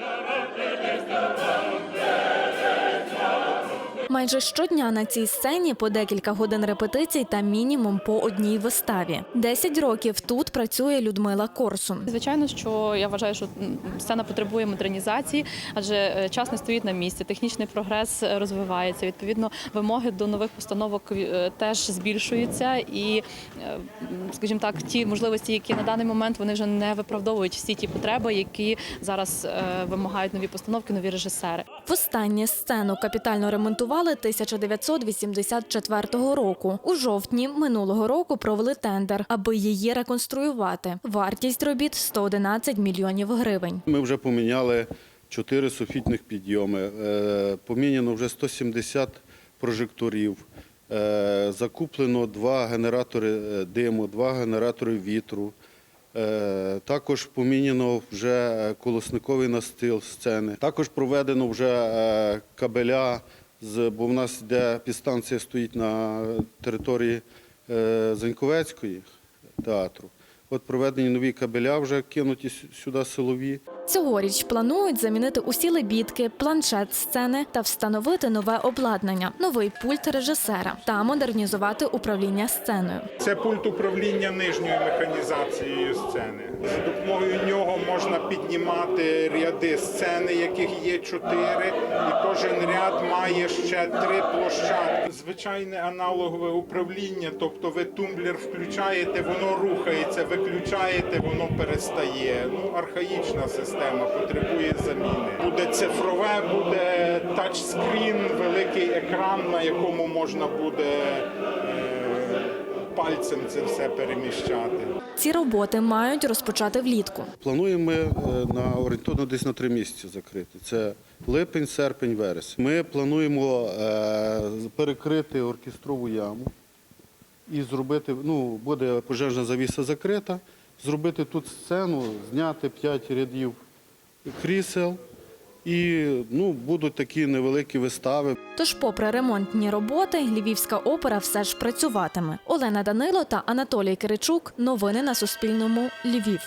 Yeah. Майже щодня на цій сцені по декілька годин репетицій та мінімум по одній виставі. Десять років тут працює Людмила Корсун. Звичайно, що я вважаю, що сцена потребує модернізації, адже е, час не стоїть на місці. Технічний прогрес е, розвивається. Відповідно, вимоги до нових постановок е, теж збільшуються, і, скажімо так, ті можливості, які на даний момент вони вже не виправдовують всі ті потреби, які зараз вимагають нові постановки, нові режисери. Востаннє сцену капітально ремонтували 1984 року. У жовтні минулого року провели тендер, аби її реконструювати. Вартість робіт 111 мільйонів гривень. Ми вже поміняли 4 софітних підйоми, е, поміняно вже 170 прожекторів, е, закуплено два генератори е, диму, два генератори вітру. Е, Також помінено вже е, колосниковий настил сцени. Також проведено вже е, кабеля, бо в нас йде підстанція стоїть на території Заньковецької театру. От проведені нові кабеля вже кинуті сюди силові. Цьогоріч планують замінити усі лебідки, планшет сцени та встановити нове обладнання, новий пульт режисера та модернізувати управління сценою. Це пульт управління нижньою механізацією сцени. За допомогою нього можна піднімати ряди сцени, яких є чотири, і кожен ряд має ще три площадки. Звичайне аналогове управління, тобто ви тумблер включаєте, воно рухається, виключаєте, воно перестає. Ну, архаїчна система потребує заміни. Буде цифрове, буде тачскрін, великий екран, на якому можна буде. е, пальцем це все переміщати. Ці роботи мають розпочати влітку. Плануємо ми е, на орієнтовно десь на три місяці закрити. Це липень, серпень, вересень. Ми плануємо е, перекрити оркестрову яму і зробити, ну, буде пожежна завіса закрита, зробити тут сцену, зняти п'ять рядів крісел. І ну, будуть такі невеликі вистави. Тож, попри ремонтні роботи, Львівська опера все ж працюватиме. Олена Данило та Анатолій Киричук. Новини на Суспільному. Львів.